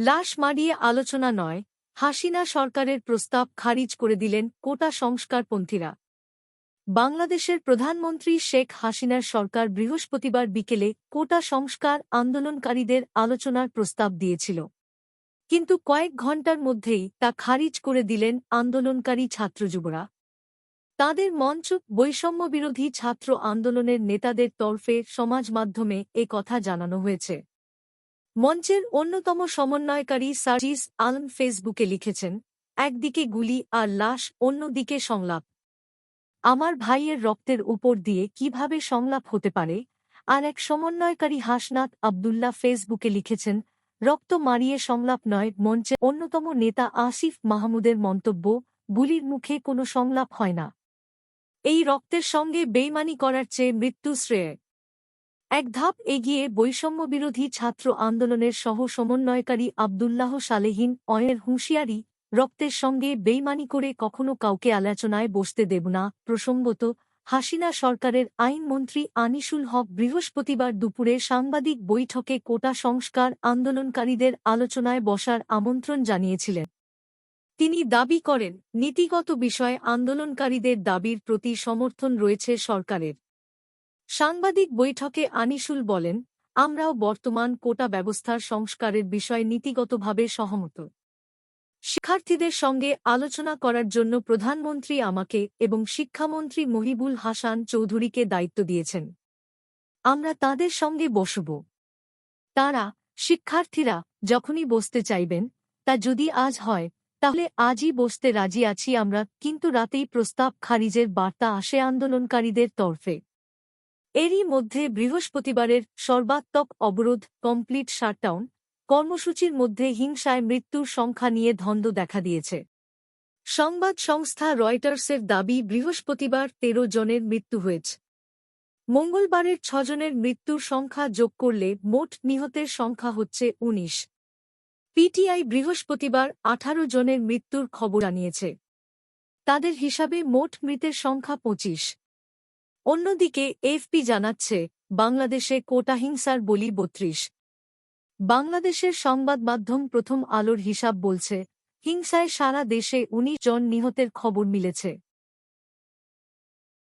লাশ মারিয়ে আলোচনা নয়, হাসিনা সরকারের প্রস্তাব খারিজ করে দিলেন কোটা সংস্কারপন্থীরা। বাংলাদেশের প্রধানমন্ত্রী শেখ হাসিনার সরকার বৃহস্পতিবার বিকেলে কোটা সংস্কার আন্দোলনকারীদের আলোচনার প্রস্তাব দিয়েছিল। কিন্তু কয়েক ঘণ্টার মধ্যেই তা খারিজ করে দিলেন আন্দোলনকারী ছাত্রযুবরা। তাদের মঞ্চ বৈষম্যবিরোধী ছাত্র আন্দোলনের নেতাদের তরফে সমাজ মাধ্যমে এ কথা জানানো হয়েছে। মঞ্চের অন্যতম সমন্বয়কারী সার্জিস আলম ফেসবুকে লিখেছেন, একদিকে গুলি আর লাশ, অন্যদিকে সংলাপ। আমার ভাইয়ের রক্তের উপর দিয়ে কীভাবে সংলাপ হতে পারে? আর এক সমন্বয়কারী হাসনাত আবদুল্লাহ ফেসবুকে লিখেছেন, রক্ত মারিয়ে সংলাপ নয়, মঞ্চে অন্যতম নেতা আসিফ মাহমুদের মন্তব্য, গুলির মুখে কোনো সংলাপ হয় না। এই রক্তের সঙ্গে বেইমানি করার চেয়ে মৃত্যু শ্রেয়। এক ধাপ এগিয়ে বৈষম্যবিরোধী ছাত্র আন্দোলনের সহ সমন্বয়কারী আবদুল্লাহ সালেহীন অয়ের হুঁশিয়ারি রক্তের সঙ্গে বেইমানি করে কখনো কাউকে আলোচনায় বসতে দেব না, প্রসঙ্গত, হাসিনা সরকারের আইনমন্ত্রী আনিসুল হক বৃহস্পতিবার দুপুরে সাংবাদিক বৈঠকে কোটা সংস্কার আন্দোলনকারীদের আলোচনায় বসার আমন্ত্রণ জানিয়েছিলেন। তিনি দাবি করেন, নীতিগত বিষয়ে আন্দোলনকারীদের দাবির প্রতি সমর্থন রয়েছে সরকারের। সাংবাদিক বৈঠকে আনিসুল বলেন, আমরাও বর্তমান কোটা ব্যবস্থার সংস্কারের বিষয়ে নীতিগতভাবে সহমত। শিক্ষার্থীদের সঙ্গে আলোচনা করার জন্য প্রধানমন্ত্রী আমাকে এবং শিক্ষামন্ত্রী মহিবুল হাসান চৌধুরীকে দায়িত্ব দিয়েছেন। আমরা তাদের সঙ্গে বসব। তারা, শিক্ষার্থীরা, যখনই বসতে চাইবেন, তা যদি আজ হয়, তাহলে আজই বসতে রাজি আছি আমরা, কিন্তু রাতেই প্রস্তাব খারিজের বার্তা আসে আন্দোলনকারীদের তরফে। এরই মধ্যে বৃহস্পতিবারের সর্বাত্মক অবরোধ কমপ্লিট শাটডাউন কর্মসূচির মধ্যে হিংসায় মৃত্যুর সংখ্যা নিয়ে ধন্দ দেখা দিয়েছে। সংবাদ সংস্থা রয়টার্সের দাবি, বৃহস্পতিবার তেরো জনের মৃত্যু হয়েছে। মঙ্গলবারের ছজনের মৃত্যুর সংখ্যা যোগ করলে মোট নিহতের সংখ্যা হচ্ছে ১৯ পিটিআই বৃহস্পতিবার আঠারো জনের মৃত্যুর খবর আনিয়েছে তাদের হিসাবে মোট মৃতের সংখ্যা পঁচিশ। অন্যদিকে এফপি জানাচ্ছে, বাংলাদেশে কোটা হিংসার বলি বত্রিশ। বাংলাদেশের সংবাদ মাধ্যম প্রথম আলোর হিসাব বলছে, হিংসায় সারা দেশে ১৯ জন নিহতের খবর মিলেছে।